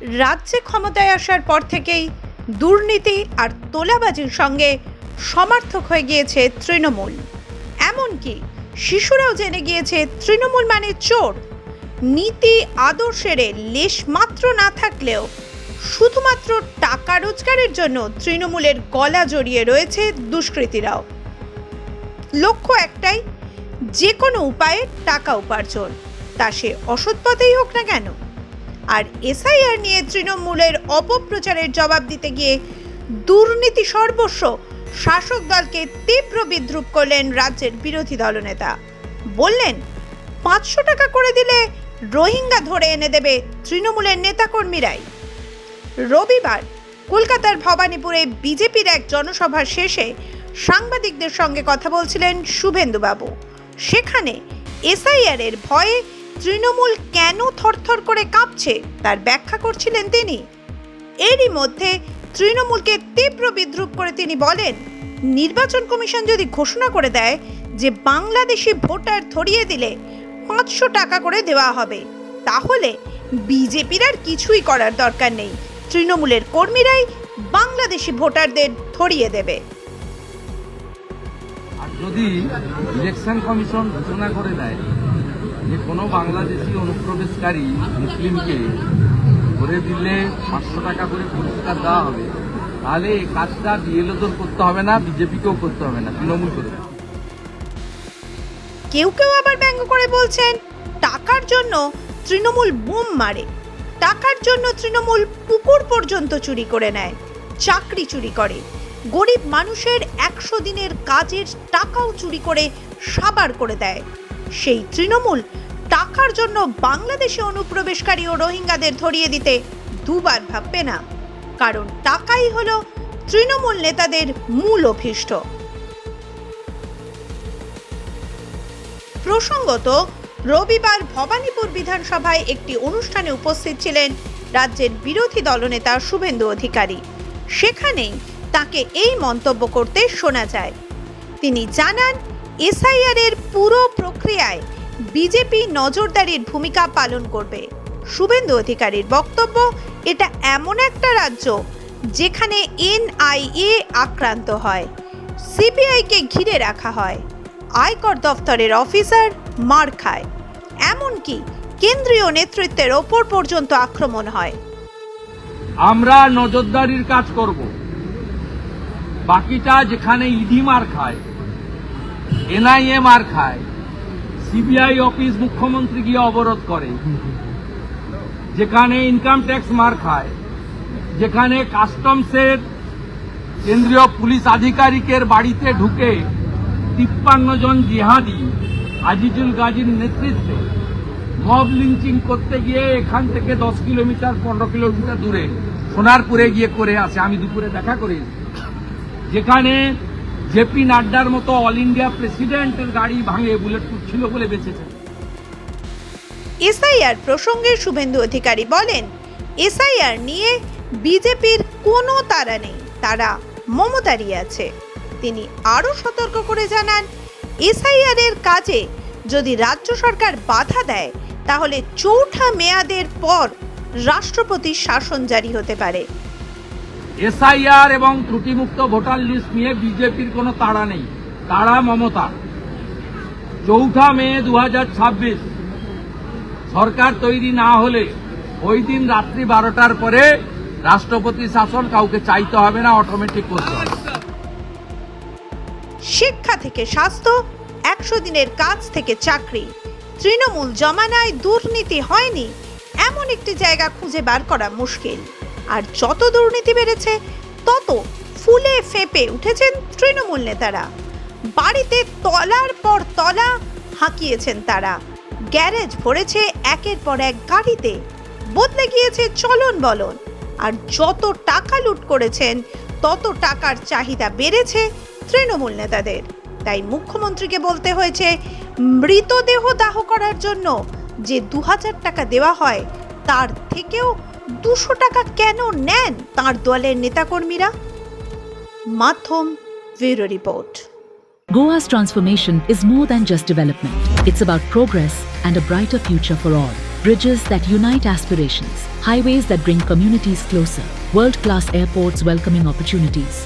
রাজ্যে ক্ষমতায় আসার পর থেকেই দুর্নীতি আর তোলাবাজির সঙ্গে সমার্থক হয়ে গিয়েছে তৃণমূল। এমনকি শিশুরাও জেনে গিয়েছে তৃণমূল মানে চোর। নীতি আদর্শের লেশ মাত্র না থাকলেও শুধুমাত্র টাকা রোজগারের জন্য তৃণমূলের গলা জড়িয়ে রয়েছে দুষ্কৃতীরাও। লক্ষ্য একটাই, যে কোনো উপায়ে টাকা উপার্জন, তা সে অসৎ পথেই হোক না কেন। আর এসআইআর নিয়ে তৃণমূলের অপপ্রচারের জবাব দিতে গিয়ে দুর্নীতি সর্বস্ব শাসক দলকে তীব্র বিদ্রুপ করলেন রাজ্যের বিরোধী দলনেতা। বললেন, পাঁচশো টাকা করে দিলে রোহিঙ্গা ধরে এনে দেবে তৃণমূলের নেতাকর্মীরাই। রবিবার কলকাতার ভবানীপুরে বিজেপির এক জনসভার শেষে সাংবাদিকদের সঙ্গে কথা বলছিলেন শুভেন্দুবাবু। সেখানে এসআইআর এর ভয়ে তৃণমূল কেন থরথর করে কাঁপছে তার ব্যাখ্যা করছিলেন তিনি। এরই মধ্যে তৃণমূলকে তীব্র বিদ্রুপ করে তিনি বলেন, নির্বাচন কমিশন যদি ঘোষণা করে দেয় যে বাংলাদেশি ভোটার ধরিয়ে দিলে পাঁচশো টাকা করে দেওয়া হবে, তাহলে বিজেপির আর কিছুই করার দরকার নেই। তৃণমূলের কর্মীরাই বাংলাদেশি ভোটারদের ধরিয়ে দেবে। যদি ইলেকশন কমিশন ঘোষণা করে দেয় যে কোনো বাংলাদেশি অনুপ্রবেশকারী মুসলিমকে করে দিলে পাঁচশো টাকা করে পুরস্কার দেওয়া হবে, তাহলে এই কাজটা বিএলওদের করতে হবে না, বিজেপিকেও করতে হবে না, তৃণমূল করে। কেউ কেউ আবার ব্যঙ্গ করে বলছেন, টাকার জন্য তৃণমূল বোম মারে, টাকার জন্য তৃণমূল পুকুর পর্যন্ত চুরি করে নেয়, চাকরি চুরি করে, গরিব মানুষের একশো দিনের কাজের টাকাও চুরি করে সাবার করে দেয়। সেই তৃণমূল টাকার জন্য বাংলাদেশে অনুপ্রবেশকারী ও রোহিঙ্গাদের ধরিয়ে দিতে দুবার ভাববে না। কারণ টাকাই হলো তৃণমূল নেতাদের মূল অভীষ্ট। প্রসঙ্গত, রবিবার ভবানীপুর বিধানসভায় একটি অনুষ্ঠানে উপস্থিত ছিলেন রাজ্যের বিরোধী দলনেতা শুভেন্দু অধিকারী। সেখানেই তাকে এই মন্তব্য করতে শোনা যায়। তিনি জানান এসআইআর এর পুরো প্রক্রিয়ায় বিজেপি নজরদারির ভূমিকা পালন করবে। শুভেন্দু অধিকারীর বক্তব্য, এটা এমন একটা রাজ্য যেখানে এনআইএ আক্রান্ত হয় সিবিআইকে ঘিরে রাখা হয়, আয়কর দফতরের অফিসার মার খায়। এমনকি কেন্দ্রীয় নেতৃত্বের ওপর পর্যন্ত আক্রমণ হয়। আমরা নজরদারির কাজ করব। বাকিটা যেখানে ইডি মার খায় এনআইএ মার খায়। সিবিআই অফিস মুখ্যমন্ত্রী গিয়ে অবরোধ করে। যেখানে ইনকাম ট্যাক্স মার খায়। যেখানে কাস্টমসের কেন্দ্রীয় পুলিশ আধিকারিকের বাড়িতে ঢুকে তিপ্পান্ন জন জিহাদি, আজিজুল গাজীর নেতৃত্বে মব লিঞ্চিং করতে গিয়ে এখান থেকে দশ কিলোমিটার, পনেরো কিলোমিটার দূরে সোনারপুরে গিয়ে করে আসে। আমি দুপুরে দেখা করে যেখানে জেপি নাড্ডার মতো অল ইন্ডিয়া প্রেসিডেন্টের গাড়ি ভাঙে বুলেট প্রুফ ছিল বলে বেঁচেছে। এসআইআর প্রসঙ্গে শুভেন্দু অধিকারী বলেন, এসআইআর নিয়ে বিজেপির কোনো তারা নেই, তারা মমতারই আছে। তিনি আরও সতর্ক করে জানান এসআইআর এর কাজে যদি রাজ্য সরকার বাধা দেয়, তাহলে চৌঠা মেয়াদের পর রাষ্ট্রপতির শাসন জারি হতে পারে। এসআইআর এবং ত্রুটিমুক্ত ভোটার লিস্ট নিয়ে বিজেপির কোনো তাড়া নেই। তারা মমতা। চৌঠা মে দু হাজার ছাব্বিশ। সরকার তৈরি না হলে ওই দিন রাত্রি বারোটার পরে রাষ্ট্রপতি শাসন কাউকে চাইতে হবে না অটোমেটিক করতে হবে। শিক্ষা থেকে স্বাস্থ্য, একশো দিনের কাজ থেকে চাকরি। তৃণমূল জমানায় দুর্নীতি হয়নি, এমন একটি জায়গা খুঁজে বার করা মুশকিল। আর যত দুর্নীতি বেড়েছে, তত ফুলে ফেপে উঠেছেন তৃণমূল নেতারা। বাড়িতে তলার পর তলা হাঁকিয়েছেন তারা। গ্যারেজ ভরেছে একের পর এক গাড়িতে। বদলে গিয়েছে চলন বলন। আর যত টাকা লুট করেছেন, তত টাকার চাহিদা বেড়েছে তৃণমূল নেতাদের। তাই মুখ্যমন্ত্রীকে বলতে হয়েছে, মৃতদেহ দাহ করার জন্য যে দু হাজার টাকা দেওয়া হয়, তার থেকেও দুশো টাকা কেন নেন তার দলের নেতাকর্মীরা মাধ্যম bureau report Goa's transformation is more than just development. It's about progress and a brighter future for all. bridges that unite aspirations, highways that bring communities closer, world class airports welcoming opportunities.